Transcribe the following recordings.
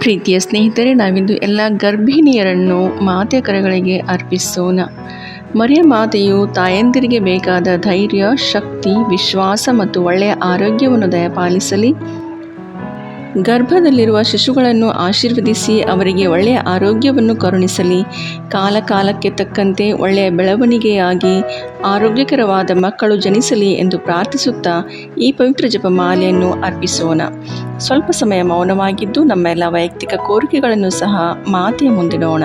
ಪ್ರೀತಿಯ ಸ್ನೇಹಿತರೆ, ನಾವಿಂದು ಎಲ್ಲ ಗರ್ಭಿಣಿಯರನ್ನು ಮಾತೆಯ ಕರೆಗಳಿಗೆ ಅರ್ಪಿಸೋಣ. ಮರಿಯ ಮಾತೆಯು ತಾಯಂದಿರಿಗೆ ಬೇಕಾದ ಧೈರ್ಯ, ಶಕ್ತಿ, ವಿಶ್ವಾಸ ಮತ್ತು ಒಳ್ಳೆಯ ಆರೋಗ್ಯವನ್ನು ದಯಪಾಲಿಸಲಿ. ಗರ್ಭದಲ್ಲಿರುವ ಶಿಶುಗಳನ್ನು ಆಶೀರ್ವದಿಸಿ ಅವರಿಗೆ ಒಳ್ಳೆಯ ಆರೋಗ್ಯವನ್ನು ಕರುಣಿಸಲಿ. ಕಾಲಕಾಲಕ್ಕೆ ತಕ್ಕಂತೆ ಒಳ್ಳೆಯ ಬೆಳವಣಿಗೆಯಾಗಿ ಆರೋಗ್ಯಕರವಾದ ಮಕ್ಕಳು ಜನಿಸಲಿ ಎಂದು ಪ್ರಾರ್ಥಿಸುತ್ತಾ ಈ ಪವಿತ್ರ ಜಪಮಾಲೆಯನ್ನು ಅರ್ಪಿಸೋಣ. ಸ್ವಲ್ಪ ಸಮಯ ಮೌನವಾಗಿದ್ದು ನಮ್ಮೆಲ್ಲ ವೈಯಕ್ತಿಕ ಕೋರಿಕೆಗಳನ್ನು ಸಹ ಮಾತೆಯ ಮುಂದಿಡೋಣ.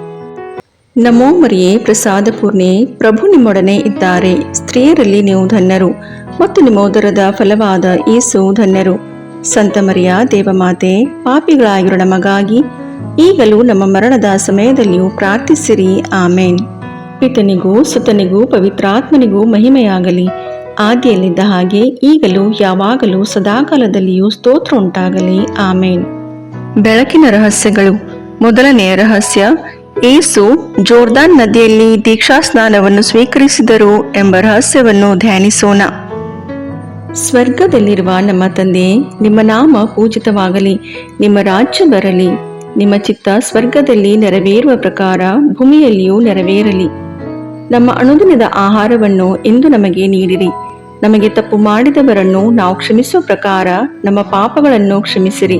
ನಮೋ ಮರಿಯೇ, ಪ್ರಸಾದ ಪೂರ್ಣಿಯೇ ಪ್ರಭು ನಿಮ್ಮೊಡನೆ ಇದ್ದಾರೆ. ಸ್ತ್ರೀಯರಲ್ಲಿ ನೀವು ಧನ್ಯರು ಮತ್ತು ನಿಮ್ಮ ಉದರದ ಫಲವಾದ ಏಸು ಧನ್ಯರು. ಸಂತ ಮರಿಯ, ದೇವಮಾತೆ ಪಾಪಿಗಳಾಗಿರೋ ನಮಗಾಗಿ ಈಗಲೂ ನಮ್ಮ ಮರಣದ ಸಮಯದಲ್ಲಿಯೂ ಪ್ರಾರ್ಥಿಸಿರಿ. ಆಮೇನ್. ಪಿತನಿಗೂ, ಸುತನಿಗೂ, ಪವಿತ್ರಾತ್ಮನಿಗೂ ಮಹಿಮೆಯಾಗಲಿ. ಆದಿಯಲ್ಲಿದ್ದ ಹಾಗೆ ಈಗಲೂ, ಯಾವಾಗಲೂ, ಸದಾಕಾಲದಲ್ಲಿಯೂ ಸ್ತೋತ್ರ ಉಂಟಾಗಲಿ. ಆಮೇನ್. ಬೆಳಕಿನ ರಹಸ್ಯಗಳು. ಮೊದಲನೆಯ ರಹಸ್ಯ ಏಸು ಜೋರ್ದಾನ್ ನದಿಯಲ್ಲಿ ದೀಕ್ಷಾ ಸ್ನಾನವನ್ನು ಸ್ವೀಕರಿಸಿದರು ಎಂಬ ರಹಸ್ಯವನ್ನು ಧ್ಯಾನಿಸೋಣ. ಸ್ವರ್ಗದಲ್ಲಿರುವ ನಮ್ಮ ತಂದೆ, ನಿಮ್ಮ ನಾಮ ಪೂಜಿತವಾಗಲಿ, ನಿಮ್ಮ ರಾಜ್ಯ ಬರಲಿ, ನಿಮ್ಮ ಚಿತ್ತ ಸ್ವರ್ಗದಲ್ಲಿ ನೆರವೇರುವ ಪ್ರಕಾರ ಭೂಮಿಯಲ್ಲಿಯೂ ನೆರವೇರಲಿ. ನಮ್ಮ ಅನುದಿನದ ಆಹಾರವನ್ನು ಇಂದು ನಮಗೆ ನೀಡಿರಿ. ನಮಗೆ ತಪ್ಪು ಮಾಡಿದವರನ್ನು ನಾವು ಕ್ಷಮಿಸುವ ಪ್ರಕಾರ ನಮ್ಮ ಪಾಪಗಳನ್ನು ಕ್ಷಮಿಸಿರಿ.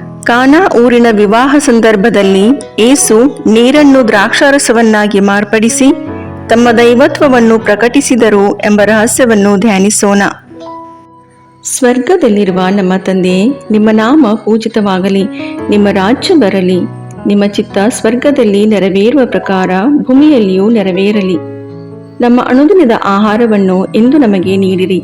ಕಾನಾ ಊರಿನ ವಿವಾಹ ಸಂದರ್ಭದಲ್ಲಿ ಏಸು ನೀರನ್ನು ದ್ರಾಕ್ಷಾರಸವನ್ನಾಗಿ ಮಾರ್ಪಡಿಸಿ ತಮ್ಮ ದೈವತ್ವವನ್ನು ಪ್ರಕಟಿಸಿದರು ಎಂಬ ರಹಸ್ಯವನ್ನು ಧ್ಯಾನಿಸೋಣ. ಸ್ವರ್ಗದಲ್ಲಿರುವ ನಮ್ಮ ತಂದೆ, ನಿಮ್ಮ ನಾಮ ಪೂಜಿತವಾಗಲಿ, ನಿಮ್ಮ ರಾಜ್ಯ ಬರಲಿ, ನಿಮ್ಮ ಚಿತ್ತ ಸ್ವರ್ಗದಲ್ಲಿ ನೆರವೇರುವ ಪ್ರಕಾರ ಭೂಮಿಯಲ್ಲಿಯೂ ನೆರವೇರಲಿ. ನಮ್ಮ ಅನುದಿನದ ಆಹಾರವನ್ನು ಎಂದು ನಮಗೆ ನೀಡಿರಿ.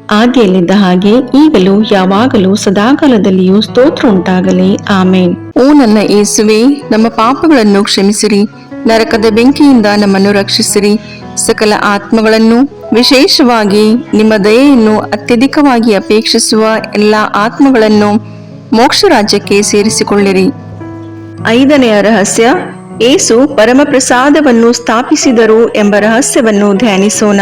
ಆದಿಯಲ್ಲಿದ್ದ ಹಾಗೆ ಈಗಲೂ ಯಾವಾಗಲೂ ಸದಾಕಾಲದಲ್ಲಿಯೂ ಸ್ತೋತ್ರ ಉಂಟಾಗಲಿ. ಆಮೇನ್. ಓ ನನ್ನ ಏಸುವೆ ನಮ್ಮ ಪಾಪಗಳನ್ನು ಕ್ಷಮಿಸಿರಿ ನರಕದ ಬೆಂಕಿಯಿಂದ ನಮ್ಮನ್ನು ರಕ್ಷಿಸಿರಿ. ಸಕಲ ಆತ್ಮಗಳನ್ನು ವಿಶೇಷವಾಗಿ ನಿಮ್ಮ ದಯೆಯನ್ನು ಅತ್ಯಧಿಕವಾಗಿ ಅಪೇಕ್ಷಿಸುವ ಎಲ್ಲ ಆತ್ಮಗಳನ್ನು ಮೋಕ್ಷ ರಾಜ್ಯಕ್ಕೆ ಸೇರಿಸಿಕೊಳ್ಳಿರಿ. ಐದನೆಯ ರಹಸ್ಯ ಏಸು ಪರಮಪ್ರಸಾದವನ್ನು ಸ್ಥಾಪಿಸಿದರು ಎಂಬ ರಹಸ್ಯವನ್ನು ಧ್ಯಾನಿಸೋಣ.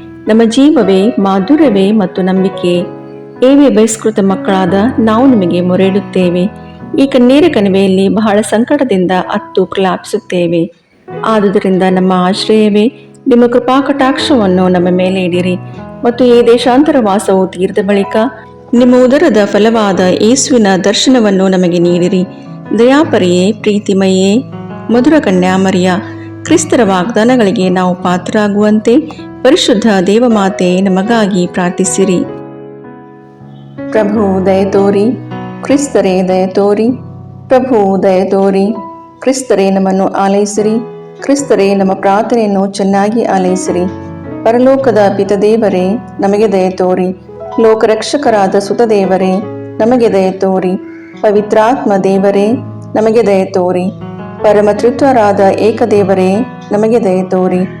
ನಮ್ಮ ಜೀವವೇ, ಮಾಧುರ್ಯವೇ ಮತ್ತು ನಂಬಿಕೆ. ಏವೇ ಬಹಿಷ್ಕೃತ ಮಕ್ಕಳಾದ ನಾವು ನಿಮಗೆ ಮೊರೆಯಿಡುತ್ತೇವೆ. ಈ ಕಣ್ಣೀರ ಕಣಿವೆಯಲ್ಲಿ ಬಹಳ ಸಂಕಟದಿಂದ ಅತ್ತು ಪ್ರಲಾಪಿಸುತ್ತೇವೆ. ಆದುದರಿಂದ ನಮ್ಮ ಆಶ್ರಯವೇ, ನಿಮ್ಮ ಕೃಪಾ ಕಟಾಕ್ಷವನ್ನು ನಮ್ಮ ಮೇಲೆ ಇಡಿರಿ. ಮತ್ತು ಈ ದೇಶಾಂತರ ವಾಸವು ತೀರ್ದ ಬಳಿಕ ನಿಮ್ಮ ಉದರದ ಫಲವಾದ ಯೇಸುವಿನ ದರ್ಶನವನ್ನು ನಮಗೆ ನೀಡಿರಿ. ದಯಾಪರಿಯೇ ಪ್ರೀತಿಮಯೇ ಮಧುರ ಕನ್ಯಾಮರಿಯ ಕ್ರಿಸ್ತರ ವಾಗ್ದಾನಗಳಿಗೆ ನಾವು ಪಾತ್ರರಾಗುವಂತೆ ಪರಿಶುದ್ಧ ದೇವಮಾತೆ, ನಮಗಾಗಿ ಪ್ರಾರ್ಥಿಸಿರಿ. ಪ್ರಭು, ದಯ ತೋರಿ, ಕ್ರಿಸ್ತರೇ, ದಯ ತೋರಿ. ಪ್ರಭು, ದಯ ತೋರಿ, ಕ್ರಿಸ್ತರೇ, ನಮ್ಮನ್ನು ಆಲೈಸಿರಿ. ಕ್ರಿಸ್ತರೇ, ನಮ್ಮ ಪ್ರಾರ್ಥನೆಯನ್ನು ಚೆನ್ನಾಗಿ ಆಲೈಸಿರಿ. ಪರಲೋಕದ ಪಿತದೇವರೇ, ನಮಗೆ ದಯ ತೋರಿ. ಲೋಕರಕ್ಷಕರಾದ ಸುತದೇವರೇ, ನಮಗೆ ದಯ ತೋರಿ. ಪವಿತ್ರಾತ್ಮ ದೇವರೇ, ನಮಗೆ ದಯ ತೋರಿ. ಪರಮತೃತ್ವರಾದ ಏಕದೇವರೇ, ನಮಗೆ ದಯ ತೋರಿ.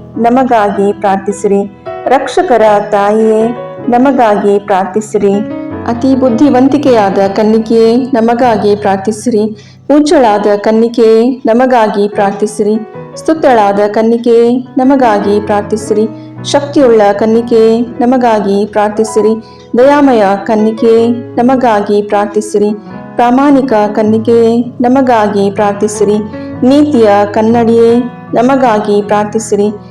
ನಮಗಾಗಿ ಪ್ರಾರ್ಥಿಸಿರಿ. ರಕ್ಷಕರ ತಾಯಿಯೇ, ನಮಗಾಗಿ ಪ್ರಾರ್ಥಿಸಿರಿ. ಅತಿ ಬುದ್ಧಿವಂತಿಕೆಯಾದ ಕನ್ನಿಕೆಯೇ, ನಮಗಾಗಿ ಪ್ರಾರ್ಥಿಸಿರಿ. ಉಜ್ಜಳಾದ ಕನ್ನಿಕೆಯೇ, ನಮಗಾಗಿ ಪ್ರಾರ್ಥಿಸಿರಿ. ಸ್ತುತ್ತಳಾದ ಕನ್ನಿಕೆಯೇ, ನಮಗಾಗಿ ಪ್ರಾರ್ಥಿಸಿರಿ. ಶಕ್ತಿಯುಳ್ಳ ಕನ್ನಿಕೆಯೇ, ನಮಗಾಗಿ ಪ್ರಾರ್ಥಿಸಿರಿ. ದಯಾಮಯ ಕನ್ನಿಕೆಯೇ, ನಮಗಾಗಿ ಪ್ರಾರ್ಥಿಸಿರಿ. ಪ್ರಾಮಾಣಿಕ ಕನ್ನಿಕೆಯೇ, ನಮಗಾಗಿ ಪ್ರಾರ್ಥಿಸಿರಿ. ನೀತಿಯ ಕನ್ನಡಿಯೇ, ನಮಗಾಗಿ ಪ್ರಾರ್ಥಿಸಿರಿ.